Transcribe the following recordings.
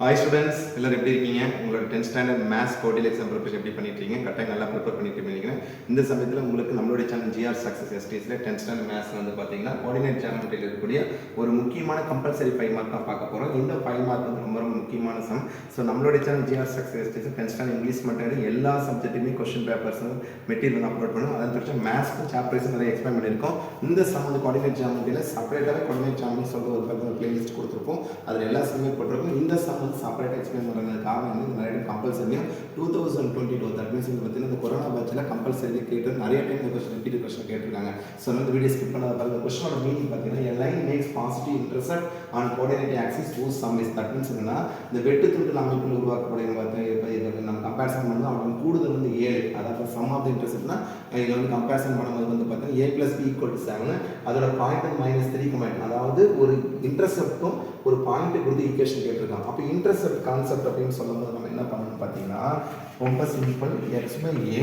Hi students எல்லாரும் எப்படி இருக்கீங்க? உங்களோட டென்த் ஸ்டாண்டர்ட் மேத்ஸ் கோடில் எக்ஸாம் ப்ரிப்பரேஷன் எப்படி பண்ணிட்டுருக்கீங்க கரெக்டாக நல்லா ப்ரிப்பேர் பண்ணிட்டு நினைக்கிறேன் இந்த சமயத்தில் உங்களுக்கு நம்மளுடைய சேனல் ஜிஆர் சக்ஸஸ் எஸ்டிஸில் டென்த் ஸ்டாண்டர்ட் மேத்ஸ் வந்து பார்த்தீங்கன்னா கோஆர்டினேட் சேனல் இருக்கக்கூடிய ஒரு முக்கியமான கம்பல்சரி ஃபைவ் மார்க் தான் பார்க்க போகிறோம் இந்த ஃபைவ் மார்க் வந்து ரொம்ப ரொம்ப முக்கியமான சம் ஸோ நம்மளுடைய channel GR success STs tenth standard English மட்டும் எல்லா சப்ஜெக்ட்டுமே கொஸ்டின் பேப்பர்ஸும் மெட்டீரியல் அப்லோட் பண்ணும் அதன் தொடர்ச்சி மேத்ஸ்க்கு சாப்டர்ஸும் நிறைய எக்ஸ்பிளைன் பண்ணியிருக்கோம் இந்த சம் வந்து கோஆர்டினேட் ஜாமெண்ட்டியில் செப்பரேட்டாக கோஆர்டினேட் சேனல் சொல்கிற ஒரு பிளேலிஸ்ட் கொடுத்துருப்போம். அதில் எல்லா சமையல் போட்டிருக்கும். இந்த சம் வந்து செப்பரேட்டாக எக்ஸ்பிளைன் பண்ணுறது காரணம் வந்து நிறைய டைம் கம்பல்சரியாக two thousand twenty two that means வந்து பார்த்தீங்கன்னா இந்த கொரோனா பேட்சில் கம்பல்சரி கேட்டு நிறைய டைம் இந்த கொஸ்டின் ரிப்பீட் கொஸ்டின் கேட்டிருக்காங்க. ஸோ இந்த வீடியோ ஸ்கிப் பண்ணாத பாருங்க கொஸ்டினோட மீனிங் பார்த்தீங்கன்னா எல்லாம் max positive interest on on axis to whose that means என்னன்னா இந்த வெட்டு துண்டு அமைப்பில் உருவாக்கக்கூடிய பார்த்தீங்கன்னா நம்ம கம்பேரிசன் பண்ணோம் அவங்களுக்கு கூடுதல் வந்து ஏழு. அதாவது சம் ஆஃப் த இன்டர்செப்ட்னா இது வந்து கம்பேரிசன் பண்ணும்போது வந்து பார்த்தீங்கன்னா A plus B equal to seven அதோட பாயிண்ட் மைனஸ் த்ரீ கமெண்ட் அதாவது ஒரு இன்ட்ரெஸ்ட்டுக்கும் ஒரு பாயிண்ட் கொடுத்து ஈக்குவேஷன் கேட்டிருக்காங்க. அப்போ இன்டர்செப்ட் கான்செப்ட் அப்படின்னு சொல்லும்போது நம்ம என்ன பண்ணணும் பார்த்தீங்கன்னா ரொம்ப simple X by A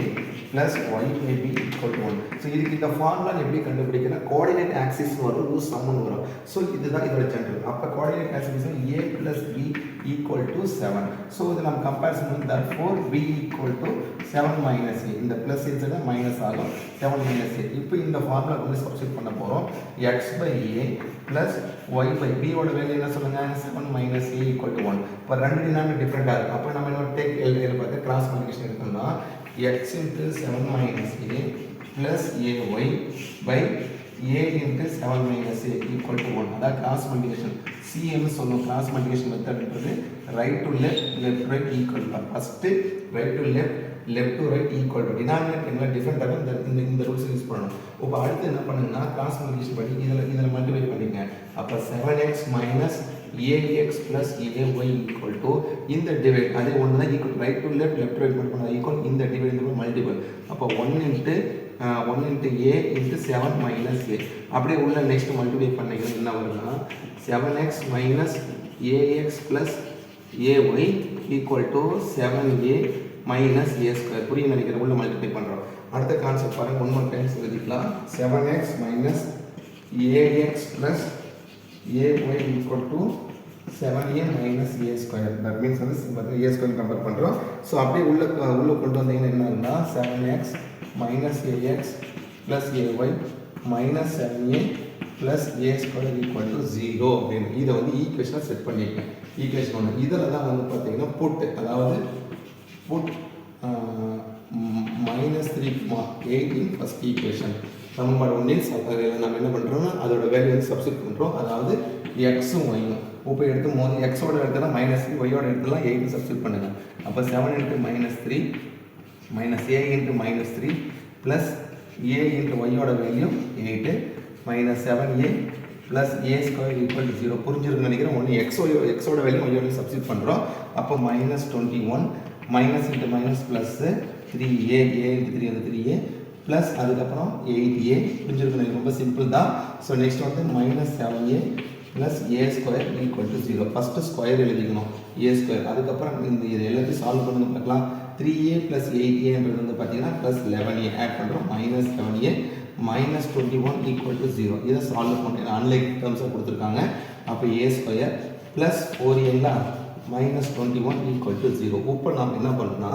plus Y AB B equal to one so இதுக்கு இந்த ஃபார்முலா எப்படி கண்டுபிடிக்கணும் கோஆர்டினேட் ஆக்சிஸ் வரும் ரூ சம்னு வரும். ஸோ இதுதான் இதோட ஜென்ரல் அப்போ coordinate axis A plus B equal to seven so இது நம்ம கம்பேரிசன் வந்து தர் four B equal to seven minus A இந்த ப்ளஸ் இருந்தது மைனஸ் ஆகும். செவன் மைனஸ் ஏ இப்போ இந்த ஃபார்முலா வந்து சப்ஸ்டியூட் பண்ண போகிறோம் X by A plus Y by பியோட வேல்யூ என்ன சொல்லுங்கள் seven minus A equal to one இப்போ ரெண்டு டினாமினேட் டிஃப்ரெண்ட்டாக இருக்கும் அப்போ நம்ம என்ன டேக் எல் எல் பார்த்து கிராஸ் மல்டிகேஷன் எடுக்கணும்னா X into seven minus A plus A Y by A into seven minus A equal to one அதான் கிராஸ் மல்டிகேஷன் சிஎம்னு சொல்லுவோம் cross multiplication மெத்தட்ன்றது right to left left right equal first right to left left to right equal to denominate என்ன? டிஃப்ரெண்ட்டாக இந்த இந்த இந்த rules use பண்ணணும். இப்போ அடுத்து என்ன பண்ணுங்கன்னா கிராஸ் மல்டிகேஷன் படி இதில் இதில் மல்டிப்ளை பண்ணிங்க அப்போ seven X minus AX plus AY equal to இந்த டிவைட் அதே ஒன்று தான் equal right to left left right மட்டும் பண்ணால் ஈக்குவல் இந்த டிவைட் இந்த மல்டிபிள் அப்போ one into one into A into seven minus A அப்படியே உள்ள நெக்ஸ்ட் மல்டிப்ளை பண்ணிக்கிறது என்ன வரும்னா seven X minus AX plus AY equal to seven A minus A square புரியும் நினைக்கிற உள்ள மல்டிப்ளை பண்ணுறோம் அடுத்த கான்செப்ட் பாருங்கள் ஒன் ஒன் டைம்ஸ் எழுதிக்கலாம் seven X minus AX plus AY equal to seven A minus A square that means வந்து பார்த்தீங்கன்னா A square compare பண்ணுறோம் ஸோ அப்படியே உள்ள உள்ளே கொண்டு வந்தீங்கன்னா என்ன ஆகுதுன்னா seven X minus AX plus AY minus seven A plus A square equal to zero அப்படின்னு. இதை வந்து ஈக்குவேஷனாக செட் பண்ணியிருக்கேன் ஈக்குவேஷன் ஒன்று இதில் தான் வந்து பார்த்தீங்கன்னா புட்டு அதாவது put minus three eight in first equation சமன்பாடு ஒன்றில் நம்ம என்ன பண்ணுறோம்னா அதோட வேல்யூ வந்து சப்ஸ்டியூட் பண்ணுறோம் அதாவது எக்ஸும் ஒய்யும் இப்போ எடுத்து மோது எக்ஸோட இடத்துல மைனஸ் த்ரீ ஒய்யோட எடுத்துலாம் எயிட் சப்ஸ்டியூட் பண்ணுங்க. அப்போ seven into minus three minus A into minus three plus A into ஒய்யோட value eight minus seven A plus A square equal to zero புரிஞ்சிருக்குன்னு நினைக்கிறேன். ஒன்று எக்ஸோட எக்ஸோட வேல்யூ ஒய்யோட சப்ஸ்டியூட் பண்ணுறோம் அப்போ minus twenty one minus into minus plus three A A into three அந்த three ஏ plus அதுக்கப்புறம் எயிட் ஏ புரிஞ்சிருக்கணும் ரொம்ப சிம்பிள் தான். ஸோ நெக்ஸ்ட் வந்து minus seven A plus A square equal to zero first square எழுதிக்கணும். A square அதுக்கப்புறம் இந்த இது எல்லாத்தையும் சால்வ் பண்ணுங்க பார்க்கலாம். த்ரீ ஏ ப்ளஸ் எயிட் ஏன்றது வந்து பார்த்தீங்கன்னா ப்ளஸ் லெவன் ஏ ஆட் பண்ணுறோம் minus seven A minus twenty one equal to zero இதை சால்வ் பண்ணி அன்லைக் டேர்ம்ஸாக கொடுத்துருக்காங்க. அப்போ A square plus four ஏங்களா minus twenty one equal to zero இப்போ நம்ம என்ன பண்ணோம்னா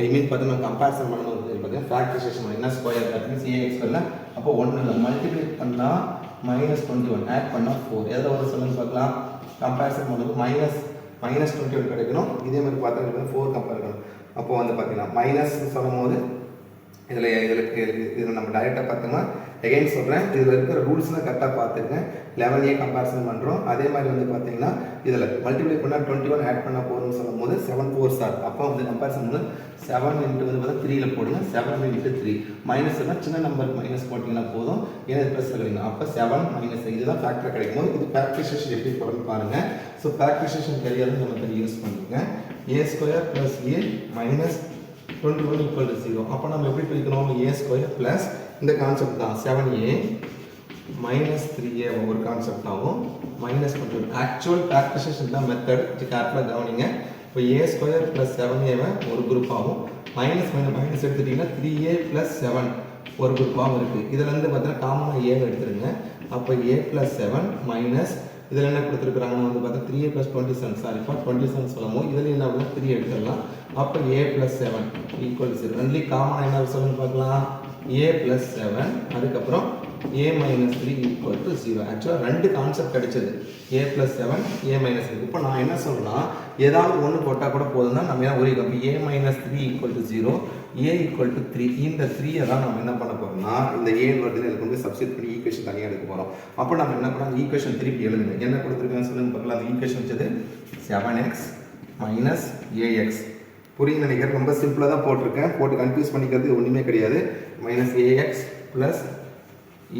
ஐ மீன் பார்த்தீங்கன்னா கம்பேரிசன் பண்ணணும். பார்த்தீங்கன்னா ஃபேக்டரைசேஷன் என்ன ஸ்கொயர் பார்த்தீங்கன்னா மீன்ஸ் ஏ அப்போ ஒன்று இல்லை மல்டிப்ளை பண்ணால் மைனஸ் டுவெண்ட்டி ஒன் ஆட் பண்ணால் ஃபோர் எதில் வந்து சொல்லுங்க பார்க்கலாம். கம்பேரிசன் பண்ணுறது மைனஸ் மைனஸ் டுவெண்ட்டி ஒன் கிடைக்கணும். இதே மாதிரி பார்த்தா ஃபோர் கம்பேர் பண்ணணும். அப்போ வந்து பார்த்தீங்கன்னா மைனஸ் சொல்லும் போது இதில் இதில் இதில் நம்ம டைரெக்டாக பார்த்தோம்னா எகைன் சொல்கிறேன் இதில் இருக்கிற ரூல்ஸ்லாம் கரெக்டாக பார்த்துருங்க லெவன் ஏ கம்பேரிசன் பண்ணுறோம் அதே மாதிரி வந்து பார்த்தீங்கன்னா இதில் மல்டிப்ளை பண்ணால் டுவெண்ட்டி ஒன் ஆட் பண்ணால் போகிறோம்னு சொல்லும் போது செவன் ஃபோர் சார் அப்போ வந்து கம்பேரிசன் வந்து செவன் இன்ட்டு வந்து பார்த்தா த்ரீயில் போடுங்க. செவன் இன்ட்டு த்ரீ மைனஸ் சின்ன நம்பருக்கு மைனஸ் போட்டிங்கன்னா போதும். ஏன்னா ப்ளஸ் கிடைக்கும் அப்போ செவன் மைனஸ் இதுதான் ஃபேக்டர் கிடைக்கும் போது இது ஃபேக்டரைசேஷன் எப்படி போடணும்னு பாருங்கள் ஸோ ஃபேக்டரைசேஷன் தெரியாதுன்னு நம்ம யூஸ் பண்ணுங்க A square plus A minus twenty one equal to zero அப்போ நம்ம எப்படி பிரிக்கணும்? ஏ ஸ்கொயர் ப்ளஸ் இந்த கான்செப்ட் தான். Seven A minus three A ஒரு கான்செப்ட் ஆகும். Minus twenty one actual factorization தான் மெத்தட் கேர்ஃபுல்லாக கவனிங்க. இப்போ ஏ ஸ்கொயர் ப்ளஸ் செவன் ஏவை ஒரு குரூப் ஆகும். மைனஸ் மைனஸ் மைனஸ் எடுத்துட்டிங்கன்னா த்ரீ ஏ ப்ளஸ் செவன் ஒரு குரூப்பாகவும் இருக்குது இதுலேருந்து பார்த்தீங்கன்னா காமனாக ஏவை எடுத்துருங்க. அப்போ ஏ ப்ளஸ் செவன் மைனஸ் இதில் என்ன கொடுத்துருக்குறாங்கன்னு வந்து பார்த்தா three A plus twenty seven sorry for twenty seven சொல்லும்போது இதில் என்ன அப்படின்னா த்ரீ எடுத்துடலாம். அப்போ A plus seven equal zero ரெண்டுலேயும் காமனாக என்ன சொல்லுங்க பார்க்கலாம்? ஏ ப்ளஸ் செவன் அதுக்கப்புறம் A minus three equal to zero ஆக்சுவலாக ரெண்டு கான்செப்ட் கிடைச்சது. A plus seven A minus three இப்போ நான் என்ன சொல்லலாம் ஏதாவது ஒன்று போட்டால் கூட போதும் தான் நம்ம என்ன ஒரு இப்போ A minus three equal to zero A equal to three இந்த த்ரீயை தான் நம்ம என்ன பண்ண போகிறோம்னா இந்த ஏ வருது இதில் கொண்டு சப்ஸ்டியூட் பண்ணி ஈக்குவேஷன் தனியாக எடுக்க போகிறோம் அப்போ நம்ம என்ன பண்ணலாம்? ஈக்குவேஷன் திருப்பி எழுதுங்க. என்ன கொடுத்துருக்காங்க சொல்லுங்க பார்க்கலாம். அந்த ஈக்குவேஷன் வச்சது செவன் எக்ஸ் மைனஸ் ஏஎக்ஸ் புரியுது நினைக்கிறேன். ரொம்ப சிம்பிளாக தான் போட்டிருக்கேன். போட்டு கன்ஃபியூஸ் பண்ணிக்கிறது ஒன்றுமே கிடையாது. Minus AX plus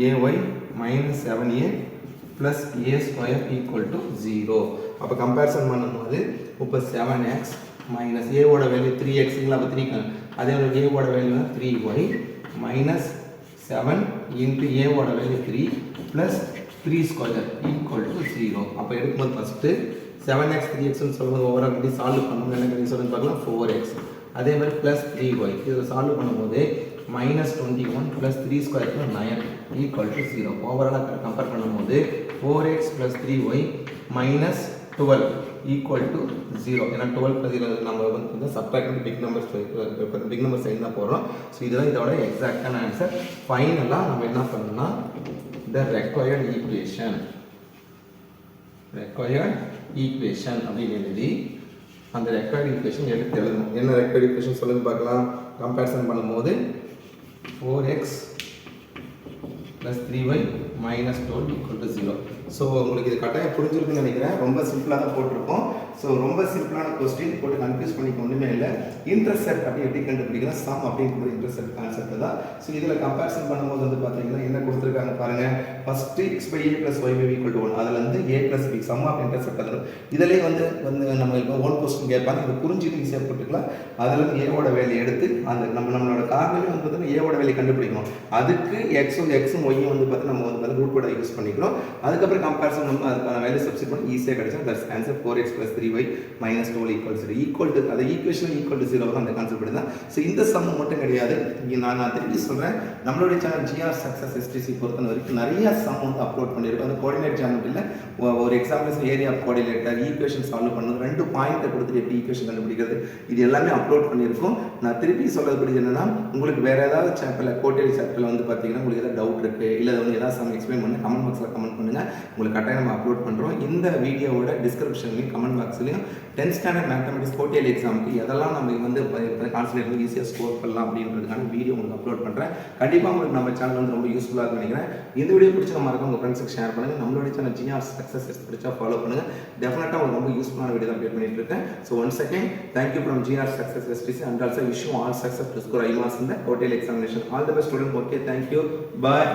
AY minus seven A plus A square equal to zero அப்போ கம்பேரிசன் பண்ணும்போது இப்போ செவன் எக்ஸ் மைனஸ் ஏவோட வேல்யூ த்ரீ எக்ஸுங்களா அப்போ த்ரீ அதே மாதிரி ஏவோட value three Y minus seven into ஏவோட value three plus three square equal to zero அப்போ எடுக்கும்போது ஃபஸ்ட்டு செவன் எக்ஸ் த்ரீ எக்ஸ்னு சொல்லும்போது ஓவராக எப்படி சால்வ் பண்ணணும் என்ன கிடைக்கும் சொல்லுங்க பார்க்கலாம் ஃபோர் எக்ஸ் அதே மாதிரி ப்ளஸ் த்ரீ ஒய் இதில் சால்வ் பண்ணும்போது minus twenty one plus three square nine equal to zero ஓவராலாக கம்பேர் பண்ணும்போது four X plus three Y minus twelve equal to zero ஏன்னா டுவெல் ப்ளஸ் நம்ம வந்து subtract big numbers big number side தான் போடுறோம். So இதுதான் இதோட எக்ஸாக்டான ஆன்சர் ஃபைனலாக நம்ம என்ன பண்ணோம்னா the required equation required equation அப்படின்னு எழுதி அந்த ரெக்வயர்ட் ஈக்குவேஷன் எடுத்து எழுதணும். என்ன ரெக்வயர்ட் ஈக்குவேஷன் சொல்லுங்க பார்க்கலாம். கம்பேரிசன் பண்ணும்போது four X plus three Y minus twelve equal to zero so உங்களுக்கு இது கட்டாயம் புரிஞ்சிருக்குன்னு நினைக்கிறேன். ரொம்ப சிம்பிளாக தான் போட்டிருக்கோம் ஸோ ரொம்ப சிம்பிளான கொஸ்டின் போட்டு கன்ஃபியூஸ் பண்ணிக்க ஒன்றுமே இல்லை. இன்டர்செப்ட் அப்படி எப்படி கண்டுபிடிக்கலாம்? சம் அப்படிங்கிற இன்டர்செப்ட் கான்செப்ட் தான். ஸோ இதில் கம்பேரிசன் பண்ணும்போது வந்து பார்த்தீங்கன்னா என்ன கொடுத்துருக்காங்க பாருங்கள் first x by a plus y by equal to one அதில் வந்து a plus b sum of intercept அதில் இதிலே வந்து வந்து நம்ம இப்போ ஒன் கொஸ்டின் கேட்பாங்க. இதை புரிஞ்சுட்டு ஈஸியாக போட்டுக்கலாம். அதில் வந்து ஏவோட வேலையை எடுத்து அந்த நம்ம நம்மளோட காரணமே வந்து பார்த்தீங்கன்னா ஏவோட வேலையை கண்டுபிடிக்கணும். அதுக்கு எக்ஸும் எக்ஸும் ஒய்யும் வந்து பார்த்தீங்கன்னா நம்ம வந்து ரூட் போட யூஸ் பண்ணிக்கிறோம். அதுக்கப்புறம் கம்பேரிசன் நம்ம அதுக்கான வேலை சப்ஸ்டிட் பண்ணி ஈஸியாக கிடைச்சா that's answer four x plus three y minus twelve equal zero equal to அந்த ஈக்குவேஷன் ஈக்குவல் டு ஜீரோ அந்த கான்செப்ட் தான். ஸோ இந்த சம் மட்டும் கிடையாது. இங்கே நான் நான் திருப்பி சொல்கிறேன் நம்மளுடைய சேனல் ஜிஆர் சக்ஸஸ் எஸ்டிசி பொறுத்த வரைக்கும் நிறைய சம் வந்து அப்லோட் பண்ணியிருக்கோம். அந்த கோஆர்டினேட் சேனல் ஒரு examples area coordinator equation solve பண்ணணும் ரெண்டு பாயிண்ட்டை கொடுத்துட்டு எப்படி ஈக்குவேஷன் கண்டுபிடிக்கிறது? இது எல்லாமே அப்லோட் பண்ணியிருக்கோம். நான் திருப்பி சொல்லக்கூடியது என்னன்னா உங்களுக்கு வேறு ஏதாவது சாப்டரில் கோட்டேரி சாப்டரில் வந்து பார்த்தீங்கன்னா உங்களுக்கு ஏதாவது டவுட் இருக்குது இல்லை வந்து ஏதாவது சம் எக்ஸ்பிளைன் பண்ணி கமெண்ட் பாக்ஸில் கமெண்ட் பண்ணுங்கள் உங்களுக்கு கட்டாயம் நம்ம அப்லோட் பண்ணுறோம் இந்த வீடியோவோட டிஸ்கிரிப்ஷன்லையும் கமெண்ட் பாக்ஸ்லையும் டென்த் ஸ்டாண்டர்ட் மேத்தமெட்டிக்ஸ் கோட்டியல் எக்ஸாமுக்கு எதெல்லாம் நம்ம வந்து கான்சன்ட்ரேட் பண்ணி ஈஸியாக ஸ்கோர் பண்ணலாம் அப்படின்றதுக்கான வீடியோ உங்களுக்கு அப்லோட் பண்ணுறேன் கண்டிப்பாக உங்களுக்கு நம்ம சேனல் வந்து ரொம்ப யூஸ்ஃபுல்லாக நினைக்கிறேன். இந்த வீடியோ பிடிச்ச மறக்க உங்கள் ஃப்ரெண்ட்ஸுக்கு ஷேர் பண்ணுங்கள் நம்மளுடைய சேனல் ஜிஆர் சக்ஸஸ் பிடிச்சா ஃபாலோ பண்ணுங்கள் டெஃபினட்டாக உங்களுக்கு ரொம்ப யூஸ்ஃபுல்லான வீடியோ தான் அப்டேட் பண்ணிட்டு இருக்கேன். So one second thank you from GR success STC and also wish all success to score high marks இந்த hotel examination all the best student okay thank you bye